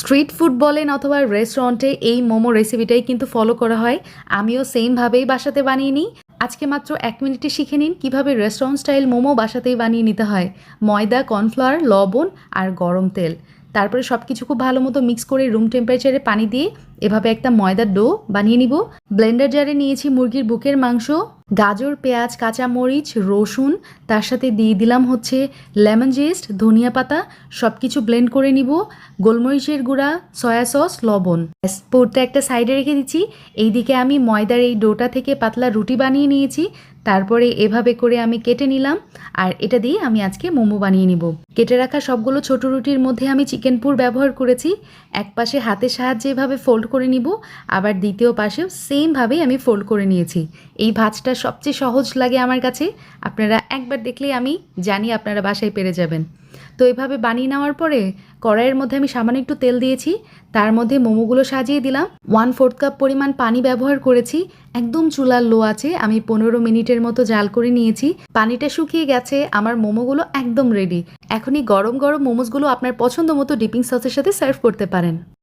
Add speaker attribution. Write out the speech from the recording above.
Speaker 1: Street food বলেন অথবা রেস্টুরেন্টে এই মোমো রেসিপিটাই কিন্তু ফলো করা হয়। আমিও সেমভাবেই বাসাতে বানিয়ে নিই। আজকে মাত্র এক মিনিটে শিখে নিন কীভাবে রেস্টুরেন্ট স্টাইল মোমো বাসাতেই বানিয়ে নিতে হয়। ময়দা কর্নফ্লাওয়ার লবণ আর গরম তেল। তারপরে সব কিছু খুব ভালো মতো মিক্স করে রুম টেম্পারেচারে পানি দিয়ে এভাবে একটা ময়দার ডো বানিয়ে নিব। ব্লেন্ডার জারে নিয়েছি মুরগির বুকের মাংস, গাজর, পেঁয়াজ, কাঁচামরিচ, রসুন, তার সাথে দিয়ে দিলাম হচ্ছে লেমন জেস্ট, ধনিয়া পাতা সব কিছু ব্লেন্ড করে নিব। গোলমরিচের গুঁড়া, সয়া সস, লবণ। পুরটা একটা সাইডে রেখে দিচ্ছি। এইদিকে আমি ময়দার এই ডোটা থেকে পাতলা রুটি বানিয়ে নিয়েছি। তারপরে এভাবে করে আমি কেটে নিলাম। আর এটা দিয়ে আমি আজকে মোমো বানিয়ে নিব। কেটে রাখা সবগুলো ছোট রুটির মধ্যে আমি চিকেন পুর ব্যবহার করেছি। এক পাশে হাতের সাহায্যে এভাবে ফোল্ড করে নিব। আবার দ্বিতীয় পাশেও সেমভাবেই আমি ফোল্ড করে নিয়েছি। এই ভাজটা সবচেয়ে সহজ লাগে আমার কাছে। আপনারা একবার দেখলেই আমি জানি আপনারা বাসায় পেরে যাবেন। তো এভাবে বানিয়ে নেওয়ার পরে কড়াইয়ের মধ্যে আমি সামান্য একটু তেল দিয়েছি। তার মধ্যে মোমোগুলো সাজিয়ে দিলাম। ওয়ান ফোর্থ কাপ পরিমাণ পানি ব্যবহার করেছি। একদম চুলার লো আছে। আমি পনেরো মিনিটের মতো জাল করে নিয়েছি। পানিটা শুকিয়ে গেছে। আমার মোমোগুলো একদম রেডি এখনই গরম গরম মোমোসগুলো আপনার পছন্দ মতো ডিপিং সসের সাথে সার্ভ করতে পারেন।